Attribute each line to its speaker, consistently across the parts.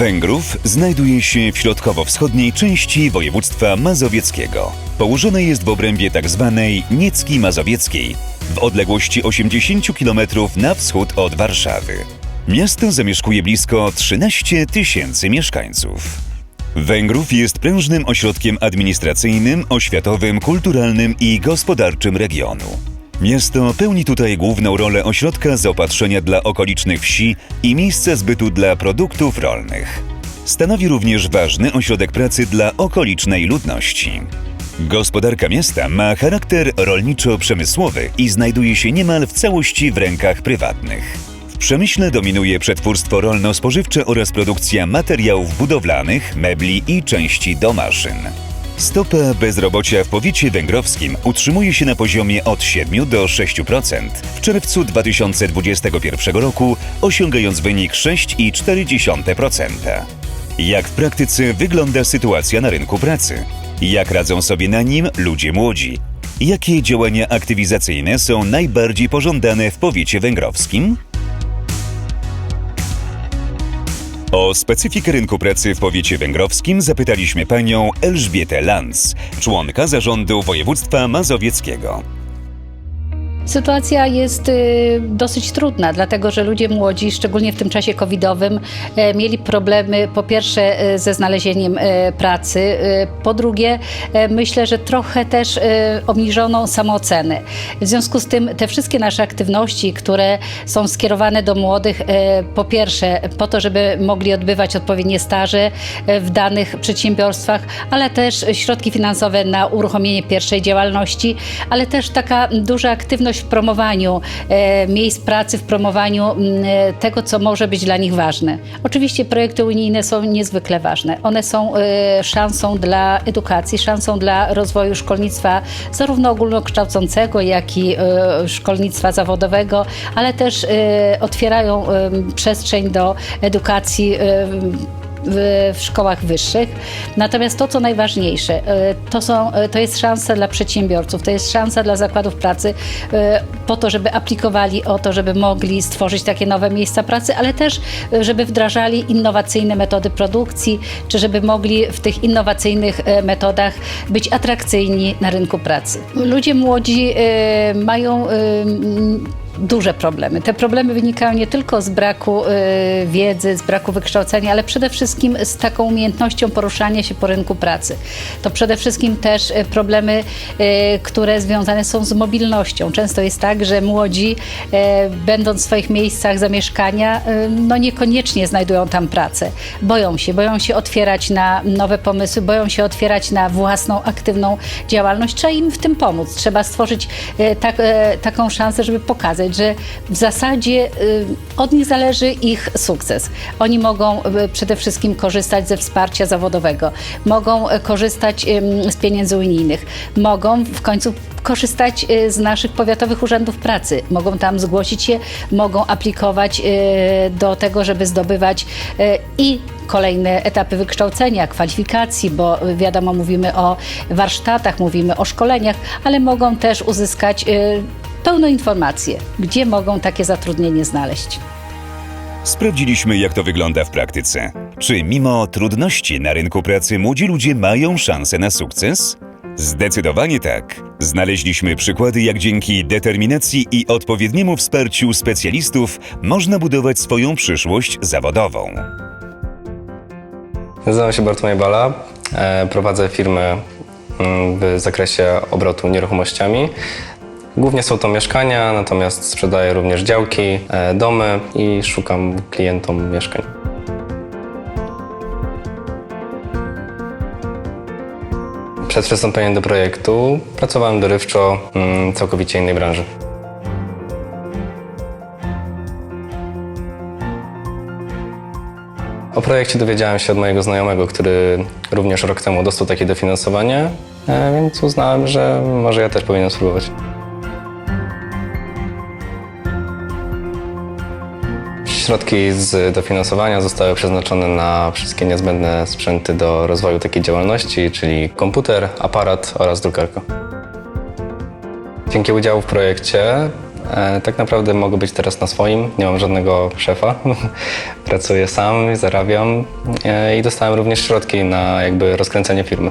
Speaker 1: Węgrów znajduje się w środkowo-wschodniej części województwa mazowieckiego. Położone jest w obrębie tzw. Niecki Mazowieckiej, w odległości 80 km na wschód od Warszawy. Miasto zamieszkuje blisko 13 tysięcy mieszkańców. Węgrów jest prężnym ośrodkiem administracyjnym, oświatowym, kulturalnym i gospodarczym regionu. Miasto pełni tutaj główną rolę ośrodka zaopatrzenia dla okolicznych wsi i miejsca zbytu dla produktów rolnych. Stanowi również ważny ośrodek pracy dla okolicznej ludności. Gospodarka miasta ma charakter rolniczo-przemysłowy i znajduje się niemal w całości w rękach prywatnych. W przemyśle dominuje przetwórstwo rolno-spożywcze oraz produkcja materiałów budowlanych, mebli i części do maszyn. Stopa bezrobocia w powiecie węgrowskim utrzymuje się na poziomie od 7 do 6%, w czerwcu 2021 roku osiągając wynik 6,4%. Jak w praktyce wygląda sytuacja na rynku pracy? Jak radzą sobie na nim ludzie młodzi? Jakie działania aktywizacyjne są najbardziej pożądane w powiecie węgrowskim? O specyfikę rynku pracy w powiecie węgrowskim zapytaliśmy panią Elżbietę Lanz, członka zarządu województwa mazowieckiego.
Speaker 2: Sytuacja jest y, dosyć trudna, dlatego że ludzie młodzi, szczególnie w tym czasie covidowym, e, mieli problemy po pierwsze e, ze znalezieniem e, pracy, po drugie myślę, że trochę też obniżoną samoocenę. W związku z tym te wszystkie nasze aktywności, które są skierowane do młodych, po pierwsze po to, żeby mogli odbywać odpowiednie staże w danych przedsiębiorstwach, ale też środki finansowe na uruchomienie pierwszej działalności, ale też taka duża aktywność w promowaniu e, miejsc pracy, w promowaniu m, e, tego, co może być dla nich ważne. Oczywiście projekty unijne są niezwykle ważne. One są e, szansą dla edukacji, szansą dla rozwoju szkolnictwa zarówno ogólnokształcącego, jak i szkolnictwa zawodowego, ale też otwierają przestrzeń do edukacji w, w szkołach wyższych. Natomiast to, co najważniejsze, e, to, są, e, to jest szansa dla przedsiębiorców, to jest szansa dla zakładów pracy e, po to, żeby aplikowali o to, żeby mogli stworzyć takie nowe miejsca pracy, ale też, żeby wdrażali innowacyjne metody produkcji, czy żeby mogli w tych innowacyjnych metodach być atrakcyjni na rynku pracy. Ludzie młodzi mają duże problemy. Te problemy wynikają nie tylko z braku y, wiedzy, z braku wykształcenia, ale przede wszystkim z taką umiejętnością poruszania się po rynku pracy. To przede wszystkim też y, problemy, y, które związane są z mobilnością. Często jest tak, że młodzi, y, będąc w swoich miejscach zamieszkania, y, no niekoniecznie znajdują tam pracę. Boją się, boją się otwierać na nowe pomysły, boją się otwierać na własną, aktywną działalność. Trzeba im w tym pomóc. Trzeba stworzyć y, tak, y, taką szansę, żeby pokazać, że w zasadzie y, od nich zależy ich sukces. Oni mogą y, przede wszystkim korzystać ze wsparcia zawodowego, mogą y, korzystać z pieniędzy unijnych, mogą w końcu korzystać z naszych powiatowych urzędów pracy. Mogą tam zgłosić się, mogą aplikować do tego, żeby zdobywać i kolejne etapy wykształcenia, kwalifikacji, bo wiadomo, mówimy o warsztatach, mówimy o szkoleniach, ale mogą też uzyskać pełną informację, gdzie mogą takie zatrudnienie znaleźć.
Speaker 1: Sprawdziliśmy, jak to wygląda w praktyce. Czy mimo trudności na rynku pracy młodzi ludzie mają szansę na sukces? Zdecydowanie tak. Znaleźliśmy przykłady, jak dzięki determinacji i odpowiedniemu wsparciu specjalistów można budować swoją przyszłość zawodową.
Speaker 3: Nazywam się Bartłomiej Bala. E, Prowadzę firmę mm, w zakresie obrotu nieruchomościami. Głównie są to mieszkania, natomiast sprzedaję również działki, e, domy i szukam klientom mieszkań. Przed przystąpieniem do projektu pracowałem dorywczo mm, w całkowicie innej branży. O projekcie dowiedziałem się od mojego znajomego, który również rok temu dostał takie dofinansowanie, e, więc uznałem, że może ja też powinienem spróbować. Środki z dofinansowania zostały przeznaczone na wszystkie niezbędne sprzęty do rozwoju takiej działalności, czyli komputer, aparat oraz drukarka. Dzięki udziału w projekcie E, tak naprawdę mogę być teraz na swoim, nie mam żadnego szefa. Pracuję sam, zarabiam e, i dostałem również środki na jakby rozkręcenie firmy.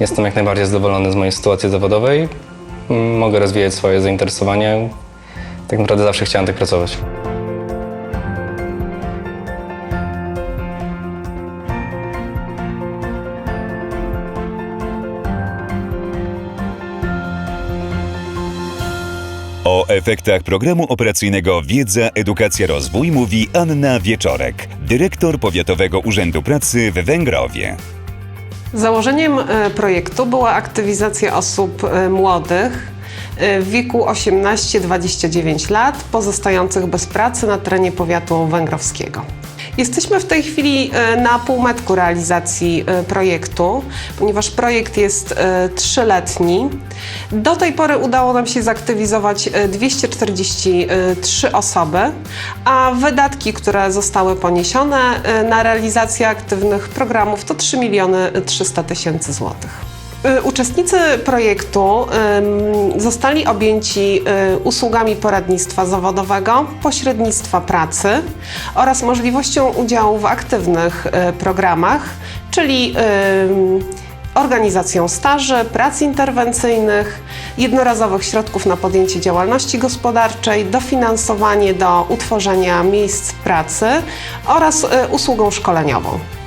Speaker 3: Jestem jak najbardziej zadowolony z mojej sytuacji zawodowej. Mm, Mogę rozwijać swoje zainteresowania. Tak naprawdę zawsze chciałem tak pracować.
Speaker 1: O efektach programu operacyjnego Wiedza, Edukacja, Rozwój mówi Anna Wieczorek, dyrektor Powiatowego Urzędu Pracy w Węgrowie.
Speaker 4: Założeniem e, projektu była aktywizacja osób e, młodych e, w wieku 18-29 lat, pozostających bez pracy na terenie powiatu węgrowskiego. Jesteśmy w tej chwili e, na półmetku realizacji e, projektu, ponieważ projekt jest e, trzyletni. Do tej pory udało nam się zaktywizować e, 243 osoby, a wydatki, które zostały poniesione na realizację aktywnych programów to 3 miliony 300 tysięcy złotych. Y, Uczestnicy projektu zostali objęci y, usługami poradnictwa zawodowego, pośrednictwa pracy oraz możliwością udziału w aktywnych y, programach, czyli organizacją staży, prac interwencyjnych, jednorazowych środków na podjęcie działalności gospodarczej, dofinansowanie do utworzenia miejsc pracy oraz usługą szkoleniową.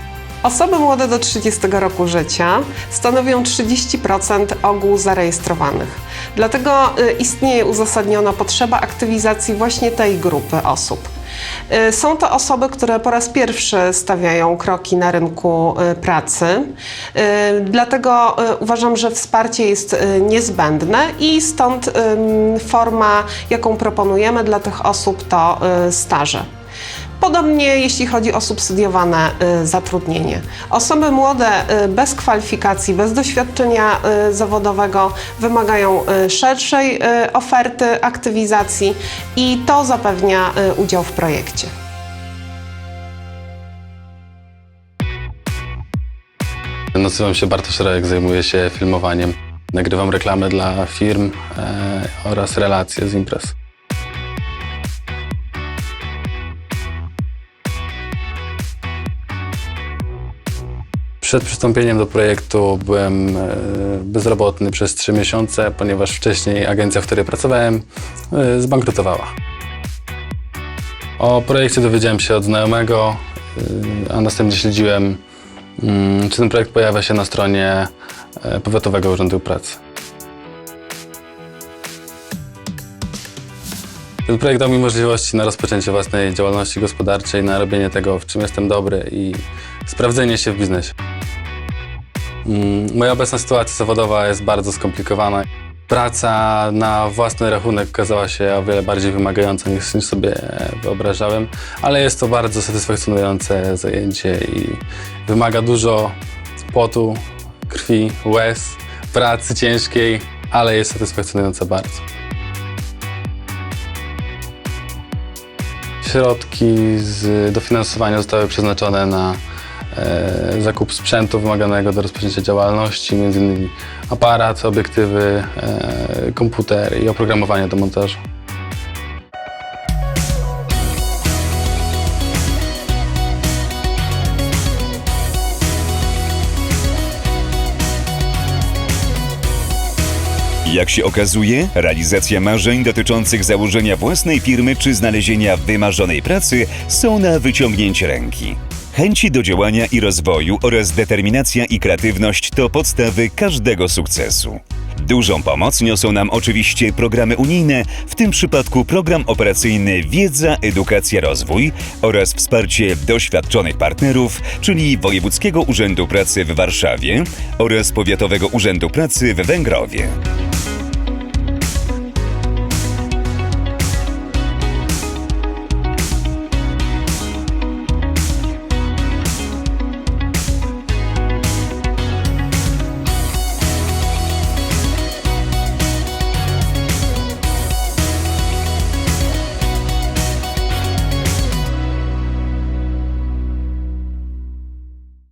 Speaker 4: Osoby młode do 30 roku życia stanowią 30% ogółu zarejestrowanych. Dlatego y, istnieje uzasadniona potrzeba aktywizacji właśnie tej grupy osób. Y, Są to osoby, które po raz pierwszy stawiają kroki na rynku y, pracy. Dlatego uważam, że wsparcie jest niezbędne i stąd forma, jaką proponujemy dla tych osób, to staże. Podobnie jeśli chodzi o subsydiowane y, zatrudnienie. Osoby młode y, bez kwalifikacji, bez doświadczenia y, zawodowego wymagają szerszej oferty aktywizacji i to zapewnia udział w projekcie.
Speaker 5: Nazywam się Bartosz Rajek, zajmuję się filmowaniem. Nagrywam reklamy dla firm e, oraz relacje z imprez. Przed przystąpieniem do projektu byłem e, bezrobotny przez 3 miesiące, ponieważ wcześniej agencja, w której pracowałem, e, zbankrutowała. O projekcie dowiedziałem się od znajomego, e, a następnie śledziłem Mm, Czy ten projekt pojawia się na stronie Powiatowego Urzędu Pracy? Ten projekt dał mi możliwości na rozpoczęcie własnej działalności gospodarczej, na robienie tego, w czym jestem dobry i sprawdzenie się w biznesie. Mm, Moja obecna sytuacja zawodowa jest bardzo skomplikowana. Praca na własny rachunek okazała się o wiele bardziej wymagająca niż sobie wyobrażałem, ale jest to bardzo satysfakcjonujące zajęcie i wymaga dużo potu, krwi, łez, pracy ciężkiej, ale jest satysfakcjonujące bardzo. Środki z dofinansowania zostały przeznaczone na zakup sprzętu wymaganego do rozpoczęcia działalności, m.in. aparat, obiektywy, e, komputer i oprogramowanie do montażu.
Speaker 1: Jak się okazuje, realizacja marzeń dotyczących założenia własnej firmy czy znalezienia wymarzonej pracy są na wyciągnięcie ręki. Chęci do działania i rozwoju oraz determinacja i kreatywność to podstawy każdego sukcesu. Dużą pomoc niosą nam oczywiście programy unijne, w tym przypadku program operacyjny Wiedza, Edukacja, Rozwój oraz wsparcie doświadczonych partnerów, czyli Wojewódzkiego Urzędu Pracy w Warszawie oraz Powiatowego Urzędu Pracy w Węgrowie.